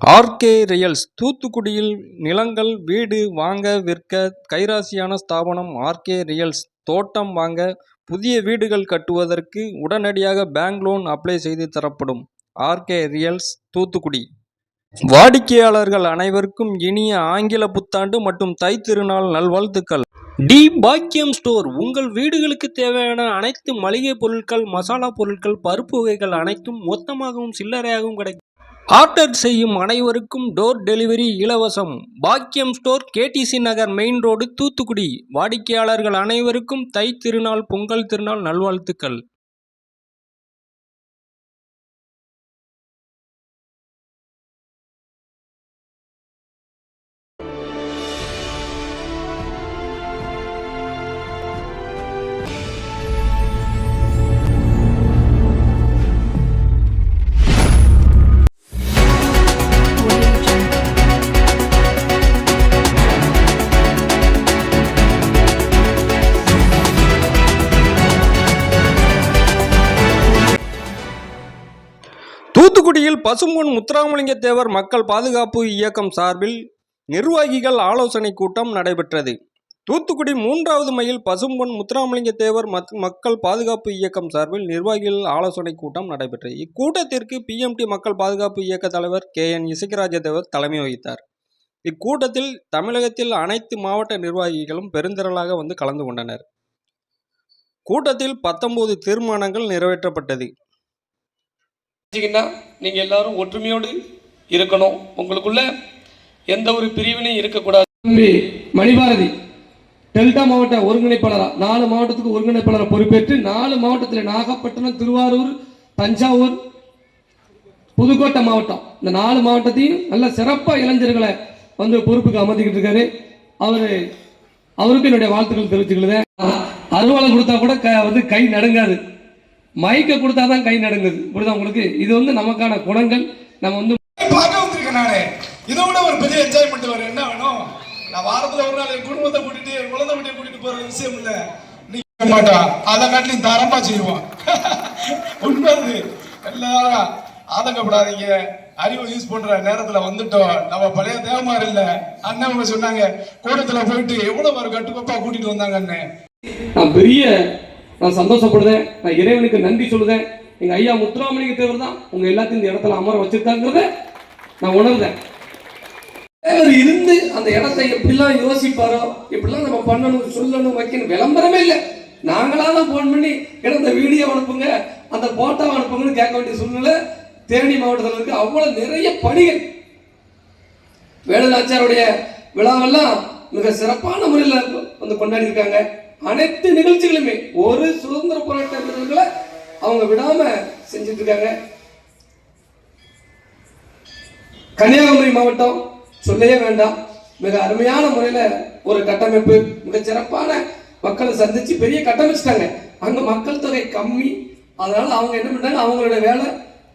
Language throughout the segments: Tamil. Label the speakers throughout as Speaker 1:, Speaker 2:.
Speaker 1: ஆர்கே ரியல்ஸ் தூத்துக்குடியில் நிலங்கள் வீடு வாங்க விற்க கைராசியான ஸ்தாபனம் ஆர்கே ரியல்ஸ். தோட்டம் வாங்க புதிய வீடுகள் கட்டுவதற்கு உடனடியாக பேங்க் லோன் அப்ளை செய்து தரப்படும். RK reals Thoothukudi. வாடிக்கையாளர்கள் அனைவருக்கும் இனிய ஆங்கில புத்தாண்டு மற்றும் தைத்திருநாள் நல்வாழ்த்துக்கள். டி பாக்கியம் ஸ்டோர் உங்கள் வீடுகளுக்கு தேவையான அனைத்து மளிகை பொருட்கள் மசாலா பொருட்கள் பருப்பு வகைகள் அனைத்தும் மொத்தமாகவும் சில்லறையாகவும் கிடைக்கும். ஆர்டர் செய்யும் அனைவருக்கும் டோர் டெலிவரி இலவசம். Bakkiyam store KTC Nagar main road Thoothukudi. வாடிக்கையாளர்கள் அனைவருக்கும் தை திருநாள் பொங்கல் திருநாள் நல்வாழ்த்துக்கள். தூத்துக்குடியில் பசும்பொன் முத்துராமலிங்க தேவர் மக்கள் பாதுகாப்பு இயக்கம் சார்பில் நிர்வாகிகள் ஆலோசனை கூட்டம் நடைபெற்றது. தூத்துக்குடி மூன்றாவது மைல் பசும்பொன் முத்துராமலிங்க தேவர் மக்- மக்கள் பாதுகாப்பு இயக்கம் சார்பில் நிர்வாகிகள் ஆலோசனை கூட்டம் நடைபெற்றது. இக்கூட்டத்திற்கு பிஎம்டி மக்கள் பாதுகாப்பு இயக்க தலைவர் கே என் இசைக்கராஜ தேவர் தலைமை வகித்தார். இக்கூட்டத்தில் தமிழகத்தில் அனைத்து மாவட்ட நிர்வாகிகளும் பெருந்திரளாக வந்து கலந்து கொண்டனர். கூட்டத்தில் பத்தொன்பது தீர்மானங்கள் நிறைவேற்றப்பட்டது.
Speaker 2: நீங்கள் எல்லாரும் ஒற்றுமையோடு இருக்கணும். உங்களுக்குள்ள எந்த ஒரு பிரிவினையும் இருக்கக்கூடாது. தம்பி மணிபாரதி டெல்டா மாவட்ட ஒருங்கிணைப்பாளராக நாலு மாவட்டத்துக்கு ஒருங்கிணைப்பாளரை பொறுப்பேற்று நாலு மாவட்டத்தில் நாகப்பட்டினம் திருவாரூர் தஞ்சாவூர் புதுக்கோட்டை மாவட்டம். இந்த நாலு மாவட்டத்தையும் நல்ல சிறப்பாக இளைஞர்களை வந்து பொறுப்புக்கு அமர்த்திக்கிட்டு இருக்காரு. அவர் அவருக்கு என்னுடைய வாழ்த்துக்கள் தெரிவிச்சுக்கிறது அருவாளை கொடுத்தா கூட க வந்து கை நடுங்காது. மைக்கை கொடுத்தா தான் கை நடுங்குது. புரியுதா உங்களுக்கு? இது வந்து நமக்கான குணங்கள். நம்ம வந்து
Speaker 3: பார்க்க வந்திருக்கேன் நானு. இதை விட ஒரு பெரிய என்ஜாய்மெண்ட் வரும் என்ன வேணும்? நான் வாரத்துல ஒரு நாள் என் குடும்பத்தை கூட்டிட்டு என் குழந்தை கூட்டிட்டு போற விஷயம் இல்ல. நீ மாட்டான் அதை காட்டிலும் தரமா செய்வோம் உண்மை எல்லாரும் ஆதங்கப்படாதீங்க. அறிவை யூஸ் பண்ற நேரத்துல வந்துட்டோம். நம்ம பழைய தேவமார் இல்ல. அண்ணன் சொன்னாங்க கூட்டத்துல போயிட்டு எவ்வளவு ஒரு கட்டுக்கோப்பா கூட்டிட்டு வந்தாங்க அண்ணன்
Speaker 2: பெரிய நான் சந்தோஷப்படுறேன் நான் இறைவனுக்கு நன்றி சொல்லுதேன் எங்கள் ஐயா முத்துராமலிங்க தேவர் தான் உங்கள் எல்லாத்தையும் இந்த இடத்துல அமர வச்சிருக்காங்கிறத நான் உணர்ந்தேன் தேவர் இருந்து அந்த இடத்தை எப்படிலாம் யோசிப்பாரோ எப்படிலாம் நம்ம பண்ணணும் சொல்லணும் வைக்கணும் விளம்பரமே இல்லை. நாங்களாக தான் ஃபோன் பண்ணி கிடந்த வீடியோ அனுப்புங்க அந்த போட்டோ அனுப்புங்கன்னு கேட்க வேண்டிய சூழ்நிலை தேனி மாவட்டத்தில் இருக்கு. அவ்வளோ நிறைய பணிகள். வேலுநாச்சாருடைய விழாவெல்லாம் மிக சிறப்பான முறையில் வந்து கொண்டாடி இருக்காங்க. அனைத்து நிகழ்ச்சிகளுமே ஒரு சுதந்திர போராட்ட வீரர்களை அவங்க விடாம செஞ்சுட்டு இருக்காங்க கன்னியாகுமரி மாவட்டம் சொல்லவே வேண்டாம். மிக அருமையான முறையில் ஒரு கட்டமைப்பு மிக சிறப்பான மக்களை சந்திச்சு பெரிய கட்டமைச்சிட்டாங்க. அங்க மக்கள் தொகை கம்மி. அதனால அவங்க என்ன பண்ணாங்க? அவங்களோட வேலை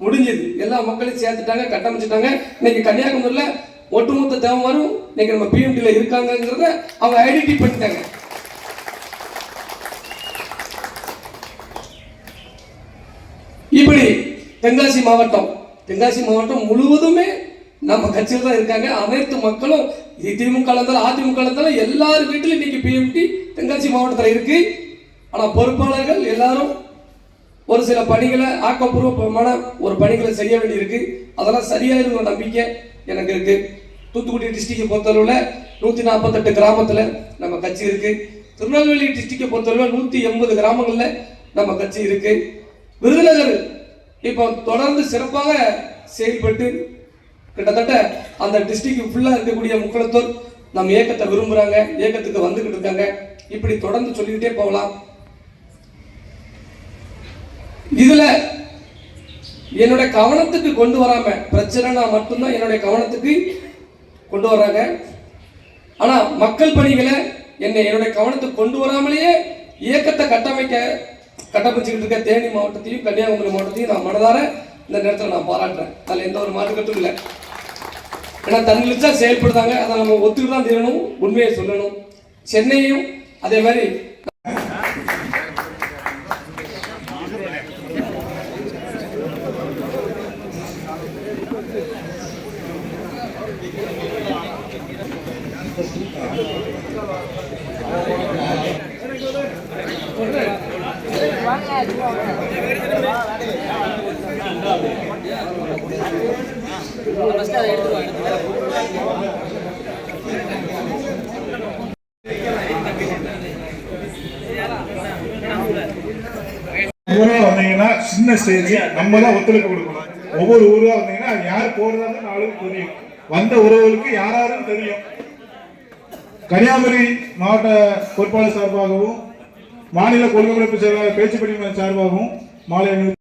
Speaker 2: முடிஞ்சது. எல்லா மக்களையும் சேர்த்துட்டாங்க கட்டமைச்சிட்டாங்க. இன்னைக்கு கன்னியாகுமரியில ஒட்டுமொத்த தேவமாரும் இன்னைக்கு நம்ம பிஎம்டில இருக்காங்கங்கிறத அவங்க ஐடென்டி பண்ணிட்டாங்க இப்படி தென்காசி மாவட்டம். தென்காசி மாவட்டம் முழுவதுமே நம்ம கட்சியில் தான் இருக்காங்க. அனைத்து மக்களும் திமுக இருந்தாலும் அதிமுக இருந்தாலும் எல்லார் வீட்டிலும் இன்னைக்கு பிஎம்டி தென்காசி மாவட்டத்தில் இருக்கு. ஆனால் பொறுப்பாளர்கள் எல்லாரும் ஒரு சில பணிகளை ஆக்கப்பூர்வமான ஒரு பணிகளை செய்ய வேண்டியிருக்கு. அதெல்லாம் சரியாயிருங்க நம்பிக்கை எனக்கு இருக்கு. தூத்துக்குடி டிஸ்ட்ரிக்டை பொறுத்தளவில் நூற்றி நாற்பத்தெட்டு கிராமத்தில் நம்ம கட்சி இருக்கு. திருநெல்வேலி டிஸ்ட்ரிக்டை பொறுத்தளவில் நூற்றி எண்பது கிராமங்களில் நம்ம கட்சி இருக்கு. விருதுநகர் இப்போ தொடர்ந்து சிறப்பாக செயல்பட்டு கிட்டத்தட்ட அந்த டிஸ்ட்ரிக்ட் ஃபுல்லாக இருக்கக்கூடிய முக்களத்தோர் நம்ம இயக்கத்தை விரும்புகிறாங்க இயக்கத்துக்கு வந்துக்கிட்டு இருக்காங்க. இப்படி தொடர்ந்து சொல்லிக்கிட்டே போகலாம். இதில் என்னுடைய கவனத்துக்கு கொண்டு வராமல் பிரச்சனைனா மட்டும்தான் என்னுடைய கவனத்துக்கு கொண்டு வராங்க. ஆனால் மக்கள் பணிகளை என்னை என்னுடைய கவனத்துக்கு கொண்டு வராமலேயே இயக்கத்தை கட்டமைக்க கட்டமைச்சுக்கிட்டு இருக்க தேனி மாவட்டத்தையும் கன்னியாகுமரி மாவட்டத்தையும் நான் மனதார இந்த நேரத்தில் நான் பாராட்டுறேன். அதில் எந்த ஒரு மாற்றுக்கட்டும் இல்லை. ஏன்னா தன்னிச்சா செயல்படுத்தாங்க. அதை நம்ம ஒத்துக்கிட்டு தான் தீரணும். உண்மையை சொல்லணும். சென்னையும் அதே மாதிரி
Speaker 4: வந்தீங்கன்னா சின்ன ஸ்டேஜ் நம்ம தான் ஒத்துழைப்பு கொடுக்கணும். ஒவ்வொரு ஊரா வந்தீங்கன்னா யார் போறதாங்க நாளும் தெரியும். வந்த உறவுகளுக்கு யாராரும் தெரியும். கன்னியாகுமரி மாவட்ட பொறுப்பாளர் சார்பாகவும் மாநில கொள்கைகளுக்கு செயலாளர் பேச்சு பணிமனை சார்பாகவும் மாலை நாங்கள்